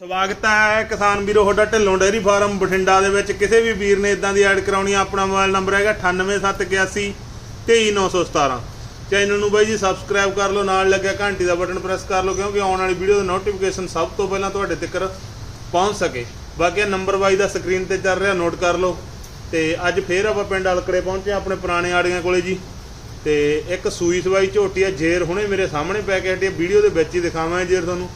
ਸਵਾਗਤ ਹੈ ਕਿਸਾਨ ਵੀਰੋ, ਤੁਹਾਡਾ ਢਿੱਲੋਂ ਡੇਅਰੀ ਫਾਰਮ ਬਠਿੰਡਾ ਦੇ ਵਿੱਚ। ਕਿਸੇ ਵੀ ਵੀਰ ਨੇ ਇਦਾਂ ਦੀ ਐਡ ਕਰਾਉਣੀ ਆ, ਆਪਣਾ ਮੋਬਾਈਲ ਨੰਬਰ ਹੈਗਾ 98781 23917 ਚੈਨਲ ਨੂੰ ਬਾਈ ਜੀ ਸਬਸਕ੍ਰਾਈਬ ਕਰ ਲਓ, ਨਾਲ ਲੱਗਿਆ ਘੰਟੀ ਦਾ ਬਟਨ ਪ੍ਰੈਸ ਕਰ ਲਓ, ਕਿਉਂਕਿ ਆਉਣ ਵਾਲੀ ਵੀਡੀਓ ਦਾ ਨੋਟੀਫਿਕੇਸ਼ਨ ਸਭ ਤੋਂ ਪਹਿਲਾਂ ਤੁਹਾਡੇ ਤੱਕ ਪਹੁੰਚ ਸਕੇ। ਬਾਕੀ ਨੰਬਰ ਬਾਈ ਦਾ ਸਕਰੀਨ ਤੇ ਚੱਲ ਰਿਹਾ ਨੋਟ ਕਰ ਲਓ। ਤੇ ਅੱਜ ਫੇਰ ਆਪਾਂ ਪਿੰਡ ਅਲਕੜੇ ਪਹੁੰਚੇ ਆਪਣੇ ਪੁਰਾਣੇ ਆੜੀਆਂ ਕੋਲੇ ਜੀ। ਤੇ ਇੱਕ ਸੂਈ ਸਵਾਈ ਝੋਟੀ ਆ, ਜੇਰ ਹੁਣੇ ਮੇਰੇ ਸਾਹਮਣੇ ਪੈ ਕੇ ਹਟੀ ਵੀਡੀਓ ਦੇ ਵਿੱਚ ਹੀ ਦਿਖਾਵਾਂ ਜੇਰ ਤੁਹਾਨੂੰ।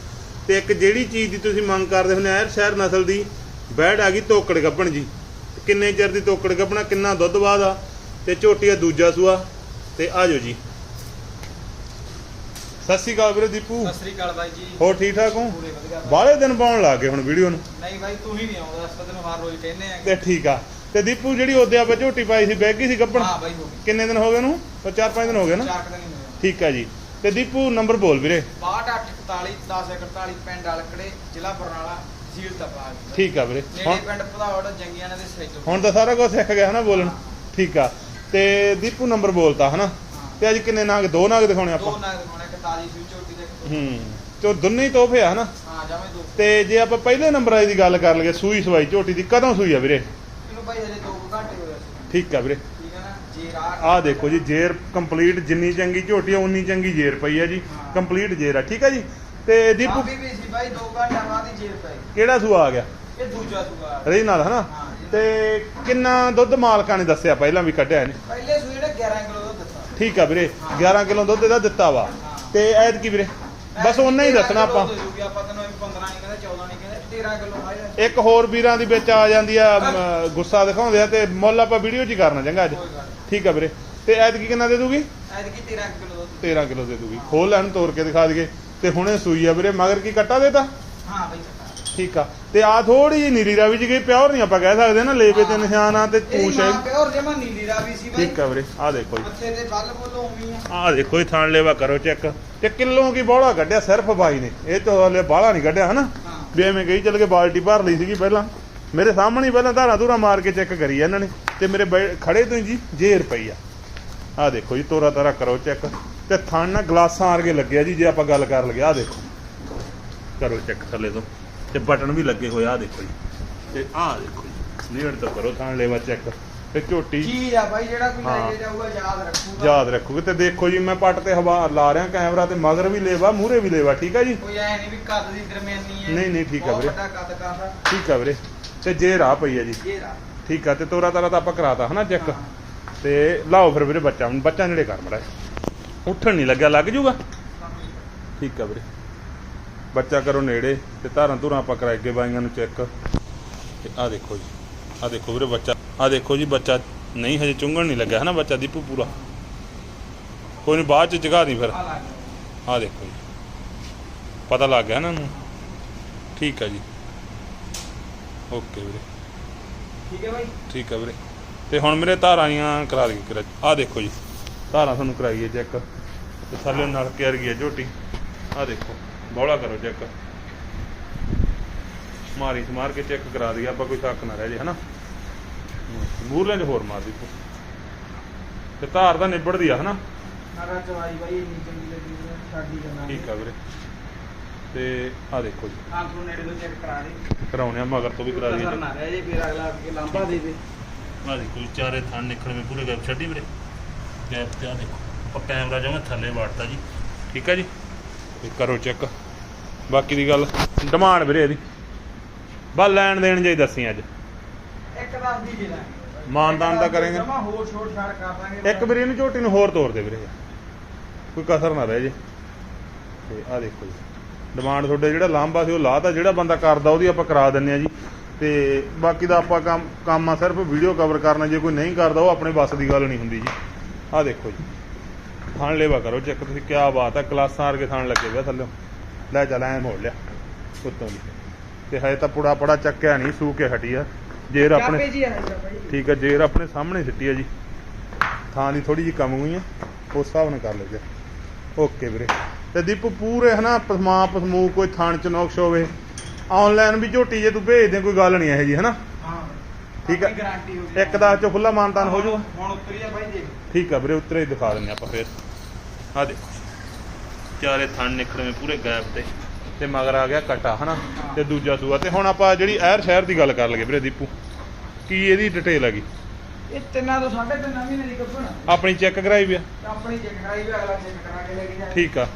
ਤੇ ਇੱਕ ਜਿਹੜੀ ਚੀਜ਼ ਦੀ ਤੁਸੀਂ ਮੰਗ ਕਰਦੇ ਹੁੰਦੇ ਆ ਸ਼ਹਿਰ ਨਸਲ ਦੀ ਬੈੜ ਆ ਗਈ ਤੋਕੜ ਗੱਭਣ ਜੀ। ਕਿੰਨੇ ਚਿਰ ਦੀ ਤੋਕੜ ਗੱਭਣਾ ਕਿੰਨਾ ਦੁੱਧ ਆ ਤੇ ਝੋਟੀ ਆ ਦੂਜਾ ਸੂਆ ਤੇ ਆ ਜਾਓ ਜੀ। ਸਤਿ ਸ਼੍ਰੀ ਅਕਾਲ ਵੀਰੇ ਦੀਪੂ। ਸਤਿ ਸ੍ਰੀ ਅਕਾਲ ਬਾਈ ਜੀ। ਹੋਰ ਠੀਕ ਠਾਕ ਹੋ? ਪੂਰੇ ਵਧੀਆ। ਬਾਈ। ਬਾਹਲੇ ਦਿਨ ਪਾਉਣ ਲੱਗ ਗਏ ਹੁਣ ਵੀਡੀਓ ਨੂੰ। ਨਹੀਂ ਬਾਈ ਤੂੰ ਹੀ ਨਹੀਂ ਆਉਂਦਾ ਇਸ ਤੈਨੂੰ ਹਰ ਰੋਜ਼ ਕਹਿੰਦੇ ਆ। ਤੇ ਠੀਕ ਆ। ਤੇ ਦੀਪੂ ਜਿਹੜੀ ਉਹਦੇ ਆਪਾਂ ਝੋਟੀ ਪਾਈ ਸੀ ਬਹਿ ਗਈ ਸੀ ਗੱਭਣ? ਹਾਂ ਬਾਈ ਹੋ ਗਈ। ਕਿੰਨੇ ਦਿਨ ਹੋ ਗਏ ਉਹਨੂੰ? ਉਹ ਚਾਰ ਪੰਜ ਦਿਨ ਹੋ ਗਏ ਨਾ? ਚਾਰ ਕੁ ਦਿਨ ਹੀ ਹੋਏ ਠੀਕ ਆ ਜੀ। ਤੇ ਦੀਪੂ ਨੰਬਰ ਬੋਲ ਵੀਰੇ। 6241 1041 ਪਿੰਡ ਅਲਕੜੇ ਜ਼ਿਲ੍ਹਾ ਬਰਨਾਲਾ ਤਹਿਸੀਲ ਤਪਾਲ ਠੀਕ ਆ ਵੀਰੇ। ਨੇੜੇ ਹੁਣ ਪਿੰਡ ਭਦੌੜ ਜੰਗੀਆਂ ਦੇ ਸਹਿਜੋ ਹੁਣ ਤਾਂ ਸਾਰਾ ਕੁਝ ਸਿੱਖ ਗਿਆ ਹਨਾ ਬੋਲਣ। ਠੀਕ ਆ। ਤੇ ਦੀਪੂ ਨੰਬਰ ਬੋਲਤਾ ਹਨਾ। ਤੇ ਅੱਜ ਕਿੰਨੇ ਨਾਗ ਦੋ ਨਾਗ ਦਿਖਾਉਣੇ ਦੋ ਆਪਾਂ ਨਾਗ ਦਿਖਾਉਣੇ ਇੱਕ ਤਾਜੀ ਸੂਈ ਝੋਟੀ ਦੇ ਇੱਕ ਦੋ- ਹੂੰ। ਤੇ ਦੋਨੇ ਹੀ ਤੋਹਫੇ ਆ ਹਨਾ। ਹਾਂ ਜਾਵੇਂ ਦੋ ਤੇ ਜੇ ਆਪਾਂ ਪਹਿਲੇ ਨੰਬਰ ਦੀ ਗੱਲ ਕਰ ਲਈਏ ਸੂਈ ਸਵਾਈ ਝੋਟੀ ਦੀ ਕਦੋਂ ਸੂਈ ਆ ਵੀਰੇ? ਇਹਨੂੰ ਘੰਟੇ ਠੀਕ ਆ ਵੀਰੇ। ਨਾ ਆਹ ਦੇਖੋ ਜੀ ਜੇਰ ਕੰਪਲੀਟ ਜਿੰਨੀ ਚੰਗੀ ਝੋਟੀ ਆ ਉਨੀ ਚੰਗੀ ਜੇਰ ਪਈ ਆ ਜੀ। ਕੰਪਲੀਟ ਜੇਰ ਆ ਠੀਕ ਆ ਜੀ? ਤੇ ਦੀਪੂ ਵੀ ਸੀ ਬਾਈ ਦੋ ਘੰਟੇ ਬਾਅਦ ਹੀ ਜੇਰ ਪਈ। ਕਿਹੜਾ ਸੂਆ ਆ ਗਿਆ? ਇਹ ਦੂਜਾ ਸੂਆ। ਰਹੀ ਨਾਲ ਹਨਾ। ਤੇ ਕਿੰਨਾ ਦੁੱਧ ਮਾਲਕਾਂ ਨੇ ਦੱਸਿਆ? ਪਹਿਲਾਂ ਵੀ ਕੱਢਿਆ ਇਹਨੇ। ਪਹਿਲੇ ਸੂਏ ਨੇ 11 ਕਿਲੋ ਦੁੱਧ ਦਿੱਤਾ। ਠੀਕ ਆ ਵੀਰੇ 11 ਕਿਲੋ ਦੁੱਧ ਇਹਦਾ ਦਿੱਤਾ ਵਾ। ਤੇ ਐਤ ਕੀ ਵੀਰੇ ਬਸ ਉਹਨਾਂ ਹੀ ਦੱਸਣਾ ਆਪਾਂ। ਆਪਾਂ ਤੈਨੂੰ ਇਹ 15 ਨਹੀਂ ਕਹਿੰਦੇ 14 ਨਹੀਂ ਕਹਿੰਦੇ 13 ਕਿਲੋ ਆਇਆ ਇੱਕ ਹੋਰ ਵੀਰਾਂ ਦੀ ਵਿੱਚ ਆ ਜਾਂਦੀ ਆ ਗੁੱਸਾ ਦਿਖਾਉਂਦੇ ਆ ਤੇ ਮੁੱਲ ਆਪਾਂ ਵੀਡੀਓ 'ਚ ਹੀ ਕਰਨਾ ਚੰਗਾ ਅੱਜ। ਠੀਕ ਆ ਵੀਰੇ। ਤੇ ਐਤ ਕੀ ਕਿੰਨਾ ਦੇ ਦੂਗੀ? ਐਤਕੀ 13 ਕਿਲੋ ਦੁੱਧ 13 ਕਿਲੋ ਦੇ ਦੂਗੀ। ਖੋਲ ਲੈਣ ਤੋੜ ਕੇ ਦਿਖਾ ਦਈਏ। ਤੇ ਹੁਣੇ ਸੂਈ ਆ ਵੀਰੇ। ਮਗਰ ਕੀ ਕੱਟਾ ਦੇਤਾ? ਹਾਂ ਬਈ ਸੱਤਾ ਠੀਕ ਆ। ਤੇ ਆ ਥੋੜੀ ਜਿਹੀ ਨੀਲੀ ਰਾਵੀ ਜੀ ਗਈ ਪਿਓਰ ਨਹੀਂ ਆਪਾਂ ਕਹਿ ਸਕਦੇ ਨਾ। ਲੇਵੇ ਤੇ ਨਿਸ਼ਾਨ ਆ ਤੇ ਪੂਛ ਹੈ ਪਿਓਰ ਜਮਾ ਨੀਲੀ ਰਾਵੀ ਸੀ ਬਾਈ। ਠੀਕ ਆ ਵੀਰੇ। ਆ ਦੇਖੋ ਜੀ। ਮੱਥੇ ਤੇ ਬੱਲ ਬੋਲੋ ਉਮੀ ਆ ਆ ਦੇਖੋ ਇਹ ਥਾਣ ਲੈਵਾ ਕਰੋ ਚੈੱਕ। ਤੇ ਕਿਲੋ ਕੀ ਬੋਲਾ ਕੱਢਿਆ? ਸਿਰਫ ਬਾਈ ਨੇ। ਇਹ ਤੋਂ ਹਲੇ ਬਾਹਲਾ ਨਹੀਂ ਕੱਢਿਆ ਹਨਾ? ਵੀ ਐਵੇਂ ਗਈ ਚੱਲ ਕੇ ਬਾਲਟੀ ਭਰ ਲਈ ਸੀਗੀ ਪਹਿਲਾਂ। ਮੇਰੇ ਸਾਹਮਣੇ ਪਹਿਲਾਂ ਧਾਰਾ ਧੂਰਾ ਮਾਰ ਕੇ ਚੈੱਕ ਕਰੀ ਇਹਨਾਂ ਨੇ ਤੇ ਮੇਰੇ ਬੈ- ਖੜੇ ਤੋਂ ਹੀ ਜੀ ਜੇਰ ਪਈ ਆ। ਆ ਦੇਖੋ ਜੀ, ਤੋਰਾ ਤਾਰਾ ਕਰੋ ਚੈੱਕ ਤੇ ਥਣ ਨਾਲ ਗਲਾਸਾਂ ਵਰਗੇ ਲੱਗਿਆ ਜੀ, ਜੇ ਆਪਾਂ ਗੱਲ ਕਰ ਲਈਏ ਆ ਦੇਖੋ। ਕਰੋ ਚੈੱਕ ਥੱਲੇ ਤੋਂ। ਤੇ ਬਟਨ ਵੀ ਲੱਗੇ ਹੋਏ ਆ ਦੇਖੋ ਜੀ। ਤੇ ਆ ਦੇਖੋ ਜੀ, ਨੀੜ ਤੋਂ ਕਰੋ ਥਣ ਲੈਵਾ ਚੈੱਕ ਤੇ ਝੋਟੀ। ਚੀਜ਼ ਆ ਬਾਈ ਜਿਹੜਾ ਕੋਈ ਲੈ। ਕੇ ਜਾਊਗਾ ਯਾਦ ਰੱਖੂਗਾ। ਯਾਦ ਰੱਖੋਗੇ। ਤੇ ਦੇਖੋ ਜੀ ਮੈਂ ਪੱਟ ਤੇ ਹਵਾ ਲਾ ਰਿਹਾ ਕੈਮਰਾ ਤੇ ਮਗਰ ਵੀ ਲੇਵਾ ਮੂਹਰੇ ਵੀ ਲੇਵਾ ਠੀਕ ਆ ਜੀ? ਕੋਈ ਐ ਨਹੀਂ ਵੀ ਕੱਦ ਦੀ ਦਰਮਿਆਨੀ ਹੈ ਨਹੀਂ, ਨਹੀਂ, ਠੀਕ ਆ ਵੀਰੇ। ਵੱਡਾ ਕੱਦ ਕਰਦਾ ਠੀਕ ਆ ਵੀਰੇ। ਤੇ ਜੇ ਰਾਹ ਪਈ ਆ ਜੀ। ਇਹ ਰਾ ਠੀਕ ਆ ਤੇ ਤੋਰਾ ਤਾਰਾ ਤਾਂ ਆਪਾਂ ਕਰਾਤਾ ਹਨਾ ਚੈੱਕ? ਤੇ ਲਾਓ ਫਿਰ ਵੀਰੇ ਬੱਚਾ ਹੁਣ ਬੱਚਾ ਨੇੜੇ ਕਰ ਮੜਾ। ਉੱਠਣ ਨਹੀਂ ਲੱਗਿਆ ਲੱਗ ਜੂਗਾ? ਠੀਕ ਆ ਵੀਰੇ। ਬੱਚਾ ਕਰੋ ਨੇੜੇ ਤੇ ਧਾਰਾਂ ਧੁਰਾਂ ਆਪਾਂ ਕਰਾਏ ਅੱਗੇ ਬਾਈਆਂ ਨੂੰ ਚੈੱਕ। ਤੇ ਆ ਦੇਖੋ ਜੀ। ਆ ਦੇਖੋ ਵੀਰੇ ਬੱਚਾ ਆ ਦੇਖੋ ਜੀ ਬੱਚਾ ਨਹੀਂ ਹਜੇ ਚੁੰਗਣ ਨਹੀਂ ਲੱਗਿਆ ਹਨਾ ਬੱਚਾ ਦੀਪੂ ਪੂਰਾ। ਕੋਈ ਨਹੀਂ ਬਾਅਦ ਚ ਜਗਾ ਦੀ ਫਿਰ। ਆ ਲੱਗ ਦੇਖੋ ਜੀ। ਪਤਾ ਲੱਗ ਗਿਆ ਇਹਨਾਂ। ਨੂੰ ਠੀਕ ਆ ਜੀ। ਓਕੇ ਵੀਰੇ। ਠੀਕ ਹੈ ਬਾਈ। ਠੀਕ ਆ ਵੀਰੇ। ਤੇ ਹੁਣ ਮੇਰੇ ਧਾਰਾਂ ਕਰਾ ਦਈਏ ਕਰਾ ਆ ਦੇਖੋ ਜੀ। ਧਾਰਾਂ ਤੁਹਾਨੂੰ ਕਰਾਈਏ ਚੈੱਕ। ਤੇ ਥੱਲੇ ਨਾਲ ਕੇਰ ਗਈ ਹੈ ਝੋਟੀ। ਆ ਦੇਖੋ। ਬੌਲਾ ਕਰੋ ਚੈੱਕ। ਮਾਰੀ ਮਾਰ ਕੇ ਚੈੱਕ ਕਰਾ ਦਈਏ ਆਪਾਂ ਕੋਈ ਸ਼ੱਕ ਨਾ ਰਹਿ ਜੇ ਹਨਾ? ਮੂਰਲੇ 'ਚ ਹੋਰ ਮਾਰ ਦੀ ਤੇ ਧਾਰ ਤਾਂ ਨਿਬੜਦੀ ਆ ਹਨਾ? ਨਾਰਾ ਚਵਾਈ ਬਾਈ ਇੰਨੀ ਚੰਗੀ ਲੱਗੀ ਸਾਡੀ ਜਨਾ ਠੀਕ ਆ ਵੀਰੇ। ਤੇ ਆ ਦੇਖੋ ਜੀ। ਹਾਂ ਤੂੰ ਨੇੜੇ ਤੋਂ ਚੈੱਕ ਕਰਾ ਦੇ। ਕਰਾਉਣੇ ਆ ਮਗਰ ਤੋਂ ਵੀ ਕਰਾ ਦਈਏ ਨਾ ਰਹਿ ਜੇ ਫਿਰ ਅਗਲਾ ਅੱਗੇ ਲਾਂਬਾ ਦੇ ਦੇ। ਆ ਦੇਖੋ ਚਾਰੇ ਥਣ ਨਿਕਲ ਮੇ ਪੂਰੇ ਗੈਪ ਛੱਡੀ ਵੀਰੇ। ਗੈਪ ਤੇ ਆ ਦੇਖੋ ਆਪਾਂ ਕੈਮਰਾ ਜਿਵੇਂ ਥੱਲੇ ਵਾੜਤਾ ਜੀ। ਠੀਕ ਆ ਜੀ। ਤੇ ਕਰੋ ਚੈੱਕ। ਬਾਕੀ ਦੀ ਗੱਲ ਡਿਮਾਂਡ ਵੀਰੇ ਇਹਦੀ। ਬਸ ਲੈਣ ਦੇਣ ਜੇ ਦੱਸੀ ਅੱਜ। ਇੱਕ ਦਸ ਦੀ ਦੇ ਦਾਂਗੇ ਮਾਨਦਾਨ ਤਾਂ ਕਰਾਂਗੇ। ਜਮਾ ਹੋਰ ਛੋਟ ਛਾੜ ਕਰ ਦਾਂਗੇ ਇੱਕ ਵੀਰੇ ਇਹਨੂੰ ਝੋਟੀ ਨੂੰ ਹੋਰ ਤੋੜ ਦੇ ਵੀਰੇ। ਕੋਈ ਕਸਰ ਨਾ ਰਹਿ ਜੇ। ਤੇ ਆ ਦੇਖੋ ਜੀ। ਡਿਮਾਂਡ ਤੁਹਾਡੇ ਜਿਹੜਾ ਲਾਂਬਾ ਸੀ ਉਹ ਲਾਤਾ। ਜਿਹੜਾ ਬੰਦਾ ਕਰਦਾ ਉਹਦੀ ਆਪਾਂ ਕਰਾ ਦਿੰਨੇ ਆ ਜੀ। ਤੇ ਬਾਕੀ ਦਾ ਆਪਾਂ ਕੰਮ ਕੰਮ ਆ ਸਿਰਫ ਵੀਡੀਓ ਕਵਰ ਕਰਨਾ। ਜੇ ਕੋਈ ਨਹੀਂ ਕਰਦਾ ਉਹ ਆਪਣੇ ਵੱਸ ਦੀ ਗੱਲ ਨਹੀਂ ਹੁੰਦੀ ਜੀ। ਆ ਦੇਖੋ ਜੀ। ਥਾਣ ਲੈਵਾ ਕਰੋ ਚੈੱਕ। ਤੁਸੀਂ ਕੀ ਬਾਤ ਹੈ ਕਲਾਸਾਂ ਵਰਗੇ ਥਾਣ ਲੱਗੇ ਹੋਏ ਆ ਥੱਲੇ। ਲੈ ਚੱਲ ਐ ਮੋੜ ਲਿਆ। ਉੱਤੋਂ ਦੀ। ਤੇ ਹਜੇ ਤਾਂ ਪੁੜਾ ਪੜਾ ਚੱਕਿਆ ਨਹੀਂ ਸੂ ਕੇ ਹਟੀ ਆ। ਜੇਰ ਆਪਣੇ ਜੀ ਆ ਜਾ। ਠੀਕ ਹੈ ਜੇਰ ਆਪਣੇ ਸਾਹਮਣੇ ਸਿੱਟੀ ਆ ਜੀ। ਥਾਂ ਦੀ ਥੋੜੀ ਜੀ ਕਮ ਹੋਈ ਆ ਉਸ ਹਿਸਾਬ ਨਾਲ ਕਰ ਲਿਆ ਓਕੇ ਵੀਰੇ। ਤੇ ਦੀਪੂ ਪੂਰੇ ਹਨਾ ਪਸਮਾ ਪਸਮੂ ਕੋਈ ਥਾਣ ਚ ਨੁਕਸ ਹੋਵੇ। ਆਨਲਾਈਨ ਵੀ ਝੋਟੀ ਜੇ ਤੂੰ ਭੇਜ ਦੇ ਕੋਈ ਗੱਲ ਨਹੀਂ ਇਹ ਜੀ ਹਨਾ? ਠੀਕ ਹੈ। ਗਈ। ਇੱਕ ਦਸ ਚੋਂ ਖੁੱਲਾ ਮਾਨਤਾਨ ਹੋ ਜਾਊਗਾ ਹੁਣ ਉਤਰੀ ਆ ਬਾਈ ਦੇਖ ਠੀਕ ਆ ਵੀਰੇ ਉੱਤਰੇ ਦਿਖਾ ਦਿੰਨੇ ਆਪਾਂ ਫੇਰ। ਆ ਦੇਖੋ। ਚਾਰੇ ਥਣ ਨਿਕਲਵੇਂ ਪੂਰੇ ਗੈਪ ਤੇ। ਤੇ ਮਗਰ ਆ ਗਿਆ ਕਟਾ ਹਨਾ? ਤੇ ਦੂਜਾ ਸੂਆ। ਤੇ ਹੁਣ ਆਪਾਂ ਜਿਹੜੀ ਐਰ ਸ਼ਹਿਰ ਦੀ ਗੱਲ ਕਰ ਲਗੇ ਵੀਰੇ ਦੀਪੂ ਕੀ ਇਹਦੀ ਡਿਟੇਲ ਹੈਗੀ? ਇਹ ਤਿੰਨਾਂ ਤੋਂ ਸਾਢੇ ਤਿੰਨ ਮਹੀਨੇ ਦੀ ਕੱਪਣ ਆਪਣੀ ਚੈੱਕ ਕਰਾਈ ਵੀ ਆ? ਆਪਣੀ ਚੈੱਕ ਕਰਾਈ ਵੀ ਅਗਲਾ ਚੈੱਕ ਕਰਾ ਕੇ ਲੈ ਕੇ ਜਾਏ। ਠੀਕ ਆ।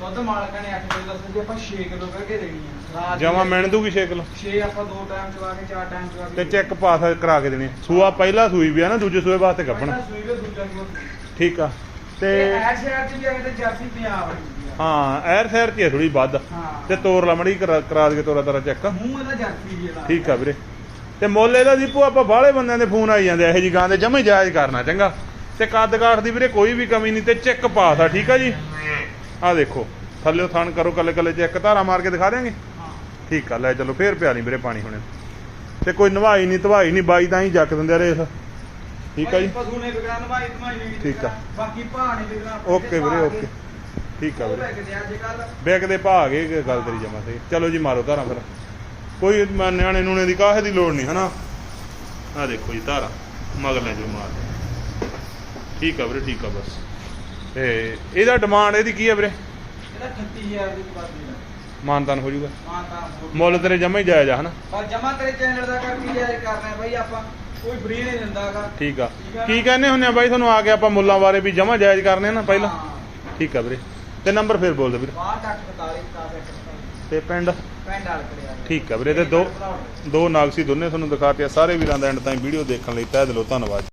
ਦੁੱਧ ਮਾਲਕਾਂ ਨੇ 8 ਕਿਲੋ ਦੱਸਿਆ ਜੀ ਆਪਾਂ 6 ਕਿਲੋ ਕਰਕੇ ਦੇਣੀ ਆ। ਜਮਾ ਮਿਣ ਦੂਗੀ 6 ਕਿਲੋ? 6 ਆਪਾਂ ਦੋ ਟਾਈਮ ਚਵਾ ਕੇ ਚਾਰ ਟਾਈਮ ਚਵਾ ਕੇ ਤੇ ਚੈੱਕ ਪਾਸ ਕਰਾ ਕੇ ਦੇਣੀ। ਸੂਆ ਪਹਿਲਾ ਸੂਈ ਵੀ ਆ ਨਾ ਦੂਜੇ ਸੂਏ ਵਾਸਤੇ ਕੱਪਣਾ। ਸੂਈ ਵੀ ਦੂਜਾ ਠੀਕ ਆ। ਤੇ ਤੇ ਐਡ ਸ਼ਹਿਰ ਚ ਵੀ ਆਏ ਤੇ ਜਰਸੀ ਪੰਜਾਬ ਵਾਲੀ ਆ। ਹਾਂ ਐਰ ਸ਼ਹਿਰ ਚ ਥੋੜੀ ਵੱਧ। ਹਾਂ। ਤੇ ਤੋਰ ਲਮੜੀ ਕਰਾ ਕਰਾ ਦੇ ਤੋਰਾ ਤੇਰਾ ਚੈੱਕ। ਮੂੰਹ ਇਹਦਾ ਜਰਸੀ ਜੀ ਇਹਦਾ। ਠੀਕ ਆ ਵੀਰੇ। ਤੇ ਮੁੱਲ ਇਹਦਾ ਦੀਪੂ ਆਪਾਂ ਬਾਹਲੇ ਬੰਦਿਆਂ ਦੇ ਫੋਨ ਆਈ ਜਾਂਦੇ ਇਹੋ ਜੀ ਗਾਂ ਦੇ ਜਮੇ ਜਾਇਜ਼ ਕਰਨਾ ਚੰਗਾ। ਤੇ ਕੱਦ ਕਾਠ ਦੀ ਵੀਰੇ ਕੋਈ ਵੀ ਕਮੀ ਨਹੀਂ ਤੇ ਚੈੱਕ ਪਾਸ ਆ ਠੀਕ ਆ ਜੀ? ਆ ਦੇਖੋ ਥੱਲੇ ਥਣ ਕਰੋ ਕੱਲੇ ਕੱਲੇ ਚੈੱਕ ਧਾਰਾ ਮਾਰ ਕੇ ਦਿਖਾ ਦਿਆਂਗੇ? ਹਾਂ। ਠੀਕ ਆ ਲੈ ਚਲੋ ਫੇਰ ਪਿਆ ਨਹੀਂ ਵੀਰੇ ਪਾਣੀ ਹੁਣੇ। ਤੇ ਕੋਈ ਨਵਾਈ ਨਹੀਂ ਧਵਾਈ ਨਹੀਂ ਬਾਈ ਤਾਂ ਹੀ ਜੱਕ ਦਿੰਦੇ ਆ ਰੇਸ। ਠੀਕ ਆ ਜੀ। ਪਸ਼ੂ ਨੇ ਵਿਗੜਾ ਨਵਾਈ ਧਮਾਈ ਨਹੀਂ ਠੀਕ ਆ। ਬਾਕੀ ਭਾਅ ਨਹੀਂ ਵਿਗੜਾ ਓਕੇ ਵੀਰੇ ਓਕੇ। ਠੀਕ ਆ ਵੀਰੇ। ਬੈਗ ਦੇ ਭਾਅ ਗਏ ਕਿ ਗੱਲ ਤੇਰੀ ਜਮਾ ਸਹੀ। ਚਲੋ ਜੀ ਮਾਰੋ ਧਾਰਾਂ ਫਿਰ। ਕੋਈ ਨਿਆਣੇ ਨੂਣੇ ਦੀ ਕਾਹੇ ਦੀ ਲੋੜ ਨਹੀਂ ਹਨਾ? ਆ ਦੇਖੋ ਜੀ ਧਾਰਾਂ। ਮਗਰ ਲੈ ਜੋ ਮਾਰ ਠੀਕ ਆ ਵੀਰੇ ਠੀਕ ਆ ਬਸ। ਤੇ ਇਹਦਾ ਡਿਮਾਂਡ ਇਹਦੀ ਕੀ ਆ ਵੀਰੇ? ਇਹਦਾ 38000 ਦੀ ਬਾਦੀ ਦਾ ਮਾਨਤਾਨ ਹੋ ਜਾਊਗਾ। ਮਾਨਤਾ ਮੁੱਲ ਤੇਰੇ ਜਮਾ ਹੀ ਜਾਇਜ਼ ਆ ਹਨਾ? ਪਰ ਜਮਾ ਤੇਰੇ ਚੈਨਲ ਦਾ ਕਰਕੇ ਜਾਇਜ਼ ਕਰਨਾ ਬਾਈ ਆਪਾਂ। ਕੋਈ ਫ੍ਰੀ ਨਹੀਂ ਦਿੰਦਾਗਾ ਠੀਕ ਆ। ਕੀ ਕਹਿੰਦੇ ਹੁੰਨੇ ਆ ਬਾਈ? ਤੁਹਾਨੂੰ ਆ ਕੇ ਆਪਾਂ ਮੁੱਲਾਂ ਬਾਰੇ ਵੀ ਜਮਾ ਜਾਇਜ਼ ਕਰਨੇ ਆ ਨਾ ਪਹਿਲਾਂ। ਠੀਕ ਆ ਵੀਰੇ। ਤੇ ਨੰਬਰ ਫੇਰ ਬੋਲ ਦੇ ਵੀਰੇ 62 ਤੇ ਪਿੰਡ? ਠੀਕ ਆ ਵੀਰੇ ਤੇ ਦੋ ਦੋ ਨਾਗਸੀ ਦੋਨੇ ਤੁਹਾਨੂੰ ਦਿਖਾਤੇ ਆ। ਸਾਰੇ ਵੀਰਾਂ ਦਾ ਐਂਡ ਤਾਈਂ ਵੀਡੀਓ ਦੇਖਣ ਲਈ ਤਹਿ ਦਿਲੋਂ ਧੰਨਵਾਦ।